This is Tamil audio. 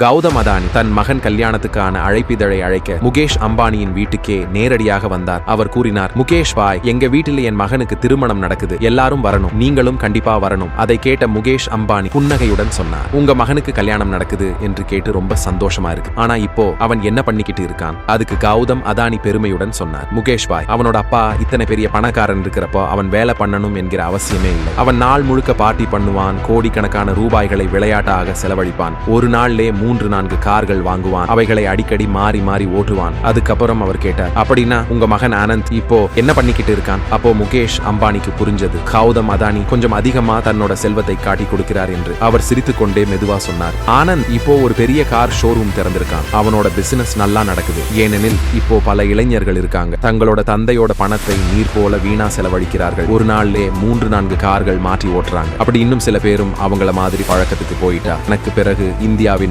கௌதம் அதானி தன் மகன் கல்யாணத்துக்கான அழைப்பிதழை அழைக்க முகேஷ் அம்பானியின் வீட்டுக்கே நேரடியாக வந்தார். அவர் கூறினார் முகேஷ் பாய் எங்க வீட்டில் என் மகனுக்கு திருமணம் நடக்குது. எல்லாரும் வரணும். நீங்களும் கண்டிப்பா வரணும். அதை கேட்ட முகேஷ் அம்பானி புன்னகையுடன் சொன்னார் உங்க மகனுக்கு கல்யாணம் நடக்குது என்று கேட்டு ரொம்ப சந்தோஷமா இருக்கு. ஆனா இப்போ அவன் என்ன பண்ணிக்கிட்டு இருக்கான்? அதுக்கு கௌதம் அதானி பெருமையுடன் சொன்னார் முகேஷ் பாய் அவனோட அப்பா இத்தனை பெரிய பணக்காரன் இருக்கிறப்போ அவன் வேலை பண்ணணும் என்கிற அவசியமே இல்லை. அவன் நாள் முழுக்க பார்ட்டி பண்ணுவான் கோடிக்கணக்கான ரூபாய்களை விளையாட்டாக செலவழிப்பான். ஒரு நாள்லே மூன்று நான்கு கார்கள் வாங்குவான். அவைகளை அடிக்கடி மாறி மாறி ஓட்டுவான். அதுக்கப்புறம் அவர் கேட்டார் அப்படின்னா உங்க மகன் ஆனந்த் இப்போ என்ன பண்ணிக்கிட்டு இருக்கான்? அப்போ முகேஷ் அம்பானிக்கு புரிஞ்சது. கௌதம் அதானி கொஞ்சம் அதிகமா தன்னோட செல்வத்தை காட்டி கொடுக்கிறார் என்று அவர் சிரித்துக் கொண்டே மெதுவா சொன்னார். ஆனந்த் இப்போ ஒரு பெரிய கார் ஷோரூம் திறந்திருக்கான். அவனோட பிசினஸ் நல்லா நடக்குது. ஏனெனில் இப்போ பல இளைஞர்கள் இருக்காங்க. தங்களோட தந்தையோட பணத்தை நீர் போல வீணா செலவழிக்கிறார்கள். ஒரு நாள்லே மூன்று நான்கு கார்கள் மாற்றி ஓட்டுறாங்க. அப்படி இன்னும் சில பேரும் அவங்கள மாதிரி பழக்கத்துக்கு போயிட்டா. எனக்கு பிறகு இந்தியாவின்